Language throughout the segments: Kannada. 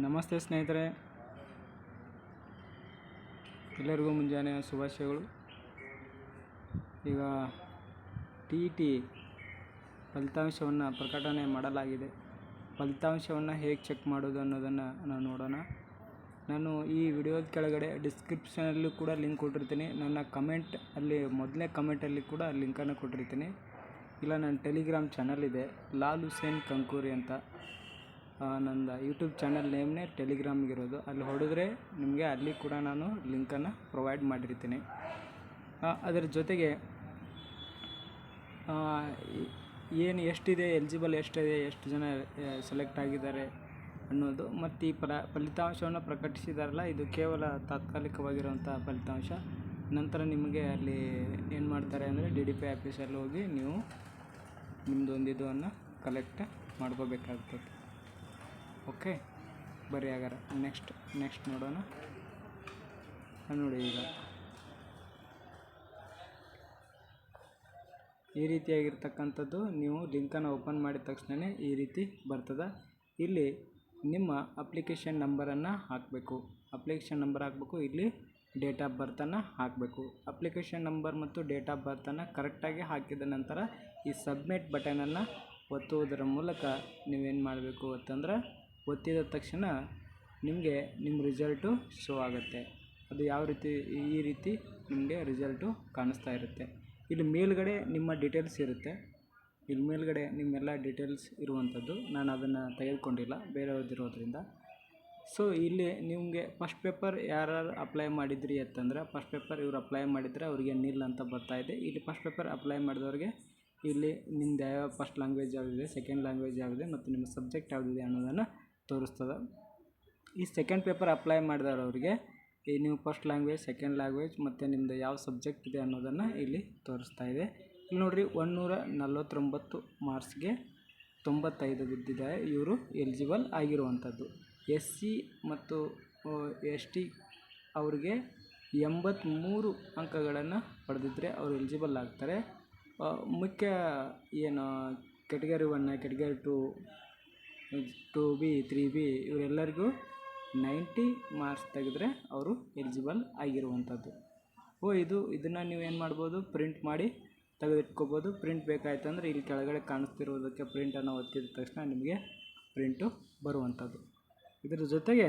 ನಮಸ್ತೆ ಸ್ನೇಹಿತರೆ. ಎಲ್ಲರಿಗೂ ಮುಂಜಾನೆ ಶುಭಾಶಯಗಳು. ಈಗ ಟಿ ಟಿ ಫಲಿತಾಂಶವನ್ನು ಪ್ರಕಟಣೆ ಮಾಡಲಾಗಿದೆ. ಫಲಿತಾಂಶವನ್ನು ಹೇಗೆ ಚೆಕ್ ಮಾಡೋದು ಅನ್ನೋದನ್ನು ನಾವು ನೋಡೋಣ. ನಾನು ಈ ವಿಡಿಯೋದ ಕೆಳಗಡೆ ಡಿಸ್ಕ್ರಿಪ್ಷನಲ್ಲೂ ಕೂಡ ಲಿಂಕ್ ಕೊಟ್ಟಿರ್ತೀನಿ. ನನ್ನ ಕಮೆಂಟ್ ಅಲ್ಲಿ ಮೊದಲನೇ ಕಮೆಂಟಲ್ಲಿ ಕೂಡ ಲಿಂಕನ್ನು ಕೊಟ್ಟಿರ್ತೀನಿ. ಇಲ್ಲ ನನ್ನ ಟೆಲಿಗ್ರಾಮ್ ಚಾನಲ್ ಇದೆ. ಲಾಲ್ ಹುಸೇನ್ ಕಂಕೂರಿ ಅಂತ. ನಂದು ಯೂಟ್ಯೂಬ್ ಚಾನಲ್ ನೇಮ್ನೇ ಟೆಲಿಗ್ರಾಮ್ಗಿರೋದು ಅಲ್ಲಿ ಹೊಡೆದ್ರೆ ನಿಮಗೆ ಅಲ್ಲಿ ಕೂಡ ನಾನು ಲಿಂಕನ್ನು ಪ್ರೊವೈಡ್ ಮಾಡಿರ್ತೀನಿ. ಅದರ ಜೊತೆಗೆ ಏನು ಎಷ್ಟಿದೆ ಎಲಿಜಿಬಲ್ ಎಷ್ಟಿದೆ, ಎಷ್ಟು ಜನ ಸೆಲೆಕ್ಟ್ ಆಗಿದ್ದಾರೆ ಅನ್ನೋದು ಮತ್ತು ಈ ಪ್ರ, ಫಲಿತಾಂಶವನ್ನು ಪ್ರಕಟಿಸಿದಾರಲ್ಲ, ಇದು ಕೇವಲ ತಾತ್ಕಾಲಿಕವಾಗಿರುವಂಥ ಫಲಿತಾಂಶ. ನಂತರ ನಿಮಗೆ ಅಲ್ಲಿ ಏನು ಮಾಡ್ತಾರೆ ಅಂದರೆ ಡಿ ಡಿ ಪಿ ಆಫೀಸಲ್ಲಿ ಹೋಗಿ ನೀವು ನಿಮ್ಮದೊಂದು ಇದನ್ನು ಕಲೆಕ್ಟ್ ಮಾಡ್ಕೋಬೇಕಾಗ್ತದೆ. ಓಕೆ ಬರೀ ಹಾಗಾರೆ ನೆಕ್ಸ್ಟ್ ನೆಕ್ಸ್ಟ್ ನೋಡೋಣ. ನೋಡಿ ಈಗ. ಈ ರೀತಿಯಾಗಿರ್ತಕ್ಕಂಥದ್ದು ನೀವು ಲಿಂಕನ್ನು ಓಪನ್ ಮಾಡಿದ ತಕ್ಷಣವೇ ಈ ರೀತಿ ಬರ್ತದೆ. ಇಲ್ಲಿ ನಿಮ್ಮ ಅಪ್ಲಿಕೇಶನ್ ನಂಬರನ್ನು ಹಾಕಬೇಕು. ಅಪ್ಲಿಕೇಶನ್ ನಂಬರ್ ಹಾಕಬೇಕು, ಇಲ್ಲಿ ಡೇಟ್ ಆಫ್ ಬರ್ತನ್ನು ಹಾಕಬೇಕು. ಅಪ್ಲಿಕೇಶನ್ ನಂಬರ್ ಮತ್ತು ಡೇಟ್ ಆಫ್ ಬರ್ತನ್ನು ಕರೆಕ್ಟಾಗಿ ಹಾಕಿದ ನಂತರ ಈ ಸಬ್ಮಿಟ್ ಬಟನನ್ನು ಒತ್ತುವುದರ ಮೂಲಕ ನೀವೇನು ಮಾಡಬೇಕು ಅಂತಂದ್ರೆ ಒತ್ತಿದ ತಕ್ಷಣ ನಿಮಗೆ ನಿಮ್ಮ ರಿಸಲ್ಟು ಶೋ ಆಗುತ್ತೆ. ಅದು ಯಾವ ರೀತಿ, ಈ ರೀತಿ ನಿಮಗೆ ರಿಸಲ್ಟು ಕಾಣಿಸ್ತಾ ಇರುತ್ತೆ. ಇಲ್ಲಿ ಮೇಲ್ಗಡೆ ನಿಮ್ಮ ಡೀಟೇಲ್ಸ್ ಇರುತ್ತೆ. ಇಲ್ಲಿ ಮೇಲ್ಗಡೆ ನಿಮ್ಮೆಲ್ಲ ಡೀಟೇಲ್ಸ್ ಇರುವಂಥದ್ದು ನಾನು ಅದನ್ನು ತೆಗೆದುಕೊಂಡಿಲ್ಲ, ಬೇರೆಯವ್ರದ್ದಿರೋದ್ರಿಂದ. ಸೊ, ಇಲ್ಲಿ ನಿಮಗೆ ಫಸ್ಟ್ ಪೇಪರ್ ಯಾರು ಅಪ್ಲೈ ಮಾಡಿದ್ರಿ ಅಂತಂದ್ರೆ, ಫಸ್ಟ್ ಪೇಪರ್ ಇವ್ರು ಅಪ್ಲೈ ಮಾಡಿದರೆ ಅವರಿಗೆ ನಿಲ್ ಅಂತ ಬರ್ತಾ ಇದೆ. ಇಲ್ಲಿ ಫಸ್ಟ್ ಪೇಪರ್ ಅಪ್ಲೈ ಮಾಡಿದವ್ರಿಗೆ ಇಲ್ಲಿ ನಿಮ್ಮದು ಯಾವ ಫಸ್ಟ್ ಲ್ಯಾಂಗ್ವೇಜ್ ಯಾವುದಿದೆ, ಸೆಕೆಂಡ್ ಲ್ಯಾಂಗ್ವೇಜ್ ಯಾವುದಿದೆ ಮತ್ತು ನಿಮ್ಮ ಸಬ್ಜೆಕ್ಟ್ ಯಾವುದಿದೆ ಅನ್ನೋದನ್ನು ತೋರಿಸ್ತದೆ. ಈ ಸೆಕೆಂಡ್ ಪೇಪರ್ ಅಪ್ಲೈ ಮಾಡಿದವರಿಗೆ ಈ ನೀವು ಫಸ್ಟ್ ಲ್ಯಾಂಗ್ವೇಜ್ ಸೆಕೆಂಡ್ ಲ್ಯಾಂಗ್ವೇಜ್ ಮತ್ತು ನಿಮ್ಮದು ಯಾವ ಸಬ್ಜೆಕ್ಟ್ ಇದೆ ಅನ್ನೋದನ್ನು ಇಲ್ಲಿ ತೋರಿಸ್ತಾ ಇದೆ. ಇಲ್ಲಿ ನೋಡಿರಿ ಒಂದುನೂರ ನಲ್ವತ್ತೊಂಬತ್ತು ಮಾರ್ಕ್ಸ್ಗೆ ತೊಂಬತ್ತೈದು ಬಿದ್ದಿದ್ದಾರೆ ಇವರು ಎಲಿಜಿಬಲ್ ಆಗಿರುವಂಥದ್ದು. ಎಸ್ ಸಿ ಮತ್ತು ಎಸ್ ಟಿ ಅವ್ರಿಗೆ ಎಂಬತ್ತ್ಮೂರು ಅಂಕಗಳನ್ನು ಪಡೆದಿದ್ದರೆ ಅವರು ಎಲಿಜಿಬಲ್ ಆಗ್ತಾರೆ. ಮುಖ್ಯ ಏನು category one category two two B, three B ಇವರೆಲ್ಲರಿಗೂ ನೈಂಟಿ ಮಾರ್ಕ್ಸ್ ತೆಗೆದ್ರೆ ಅವರು ಎಲಿಜಿಬಲ್ ಆಗಿರುವಂಥದ್ದು. ಓ, ಇದು, ಇದನ್ನು ನೀವು ಏನು ಮಾಡ್ಬೋದು? ಪ್ರಿಂಟ್ ಮಾಡಿ ತೆಗೆದಿಟ್ಕೋಬೋದು. ಪ್ರಿಂಟ್ ಬೇಕಾಯ್ತು ಅಂದರೆ ಇಲ್ಲಿ ಕೆಳಗಡೆ ಕಾಣಿಸ್ತಿರೋದಕ್ಕೆ ಪ್ರಿಂಟನ್ನು ಒತ್ತಿದ ತಕ್ಷಣ ನಿಮಗೆ ಪ್ರಿಂಟು ಬರುವಂಥದ್ದು. ಇದರ ಜೊತೆಗೆ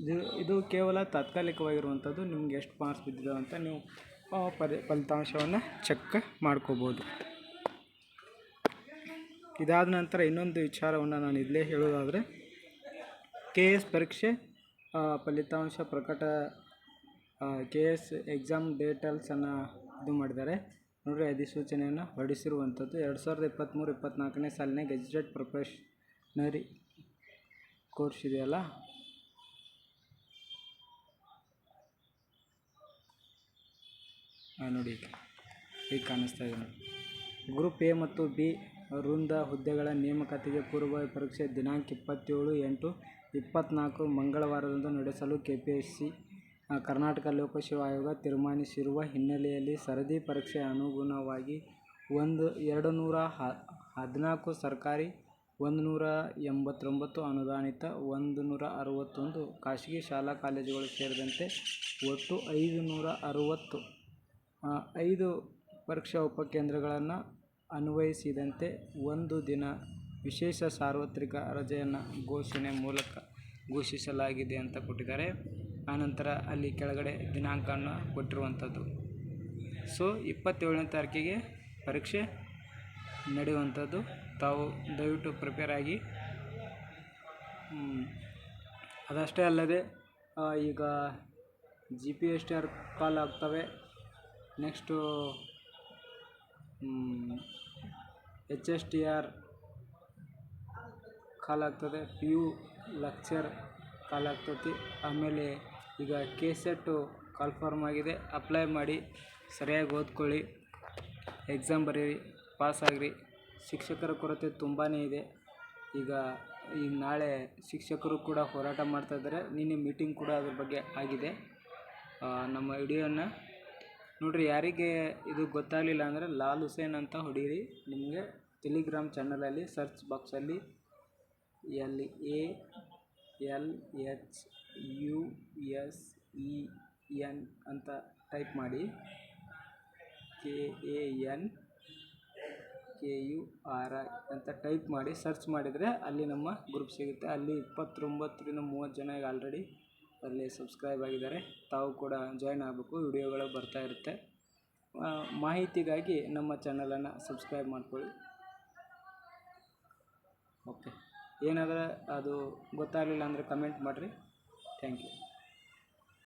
ಇದು ಇದು ಕೇವಲ ತಾತ್ಕಾಲಿಕವಾಗಿರುವಂಥದ್ದು. ನಿಮ್ಗೆ ಎಷ್ಟು ಮಾರ್ಕ್ಸ್ ಬಿದ್ದಿದ್ದಾವೆ ಅಂತ ನೀವು ಪರಿ, ಫಲಿತಾಂಶವನ್ನು ಚೆಕ್ ಮಾಡ್ಕೋಬೋದು. ಇದಾದ ನಂತರ ಇನ್ನೊಂದು ವಿಚಾರವನ್ನು ನಾನು ಇಲ್ಲೇ ಹೇಳೋದಾದರೆ ಕೆ ಎಸ್ ಪರೀಕ್ಷೆ ಫಲಿತಾಂಶ ಪ್ರಕಟ ಕೆ ಎಸ್ ಎಕ್ಸಾಮ್ ಡೇಟಲ್ಸನ್ನು ಇದು ಮಾಡಿದ್ದಾರೆ. ನೋಡಿರಿ, ಅಧಿಸೂಚನೆಯನ್ನು ಹೊರಡಿಸಿರುವಂಥದ್ದು ಎರಡು ಸಾವಿರದ ಇಪ್ಪತ್ತ್ಮೂರು ಇಪ್ಪತ್ತ್ನಾಲ್ಕನೇ ಸಾಲಿನ ಗೆಜೆಟೆಡ್ ಪ್ರೊಫೆಷನರಿ ಕೋರ್ಸ್ ಇದೆಯಲ್ಲ? ನೋಡಿ ಈಗ. ಕಾಣಿಸ್ತಾ ಇದೆ ನೋಡಿ ಗ್ರೂಪ್ ಎ ಮತ್ತು ಬಿ ವೃಂದ ಹುದ್ದೆಗಳ ನೇಮಕಾತಿಗೆ ಪೂರ್ವಭಾವಿ ಪರೀಕ್ಷೆ ದಿನಾಂಕ ಇಪ್ಪತ್ತೇಳು ಎಂಟು ಇಪ್ಪತ್ತ್ನಾಲ್ಕು ಮಂಗಳವಾರದಂದು ನಡೆಸಲು K P S C Karnataka ಲೋಕಸೇವಾ ಆಯೋಗ ತೀರ್ಮಾನಿಸಿರುವ ಹಿನ್ನೆಲೆಯಲ್ಲಿ ಸರದಿ ಪರೀಕ್ಷೆ ಅನುಗುಣವಾಗಿ ಒಂದು ಎರಡು ನೂರ ಹದಿನಾಲ್ಕು ಸರ್ಕಾರಿ ಒಂದು ನೂರ ಎಂಬತ್ತೊಂಬತ್ತು ಅನುದಾನಿತ ಒಂದು ನೂರ ಅರವತ್ತೊಂದು ಖಾಸಗಿ ಶಾಲಾ ಕಾಲೇಜುಗಳು ಸೇರಿದಂತೆ ಒಟ್ಟು ಐದು ನೂರ ಅರವತ್ತು ಐದು ಪರೀಕ್ಷಾ ಉಪಕೇಂದ್ರಗಳನ್ನು ಅನ್ವಯಿಸಿದಂತೆ ಒಂದು ದಿನ ವಿಶೇಷ ಸಾರ್ವತ್ರಿಕ ರಜೆಯನ್ನು ಘೋಷಣೆ ಮೂಲಕ ಘೋಷಿಸಲಾಗಿದೆ ಅಂತ ಕೊಟ್ಟಿದ್ದಾರೆ. ಆನಂತರ ಅಲ್ಲಿ ಕೆಳಗಡೆ ದಿನಾಂಕವನ್ನು ಕೊಟ್ಟಿರುವಂಥದ್ದು. ಸೊ, ಇಪ್ಪತ್ತೇಳನೇ ತಾರೀಕಿಗೆ ಪರೀಕ್ಷೆ ನಡೆಯುವಂಥದ್ದು. ತಾವು ದಯವಿಟ್ಟು ಪ್ರಿಪೇರ್ ಆಗಿ ಅದಷ್ಟೇ ಅಲ್ಲದೆ ಈಗ G P S T R call ಆಗ್ತವೆ. Next H S T R ಕಾಲಾಗ್ತದೆ. P U lecturer ಕಾಲಾಗ್ತತಿ ಆಮೇಲೆ ಈಗ ಕೆ ಸೆಟ್ಟು ಕನ್ಫರ್ಮ್ ಆಗಿದೆ. ಅಪ್ಲೈ ಮಾಡಿ, ಸರಿಯಾಗಿ ಓದ್ಕೊಳ್ಳಿ. ಎಕ್ಸಾಮ್ ಬರೀರಿ, ಪಾಸ್ ಆಗಿರಿ. ಶಿಕ್ಷಕರ ಕೊರತೆ ತುಂಬಾ ಇದೆ. ಈಗ ಈಗ ನಾಳೆ ಶಿಕ್ಷಕರು ಕೂಡ ಹೋರಾಟ ಮಾಡ್ತಾಯಿದ್ದಾರೆ ನಿನ್ನೆ ಮೀಟಿಂಗ್ ಕೂಡ ಅದ್ರ ಬಗ್ಗೆ ಆಗಿದೆ. ನಮ್ಮ ವಿಡಿಯೋನ ನೋಡಿರಿ, ಯಾರಿಗೆ ಇದು ಗೊತ್ತಾಗಲಿಲ್ಲ ಅಂದರೆ ಲಾಲ್ ಹುಸೇನ್ ಅಂತ ಹೊಡೀರಿ. ನಿಮಗೆ ಟೆಲಿಗ್ರಾಮ್ ಚಾನಲಲ್ಲಿ ಸರ್ಚ್ ಬಾಕ್ಸಲ್ಲಿ L A L H U S E N ಅಂತ ಟೈಪ್ ಮಾಡಿ. K A N K U R I ಅಂತ ಟೈಪ್ ಮಾಡಿ ಸರ್ಚ್ ಮಾಡಿದರೆ ಅಲ್ಲಿ ನಮ್ಮ ಗ್ರೂಪ್ ಸಿಗುತ್ತೆ. ಅಲ್ಲಿ ಇಪ್ಪತ್ತೊಂಬತ್ತರಿಂದ ಮೂವತ್ತು ಜನ ಈಗ ಆಲ್ರೆಡಿ ಅಲ್ಲಿ ಸಬ್ಸ್ಕ್ರೈಬ್ ಆಗಿದ್ದಾರೆ, ತಾವು ಕೂಡ ಜಾಯ್ನ್ ಆಗಬೇಕು. ವಿಡಿಯೋಗಳು ಬರ್ತಾ ಇರುತ್ತೆ. ಮಾಹಿತಿಗಾಗಿ ನಮ್ಮ ಚಾನಲನ್ನು ಸಬ್ಸ್ಕ್ರೈಬ್ ಮಾಡ್ಕೊಳ್ಳಿ. ಓಕೆ ಏನಾದರೂ ಅದು ಗೊತ್ತಾಗಲಿಲ್ಲ ಅಂದರೆ ಕಮೆಂಟ್ ಮಾಡಿರಿ. Thank you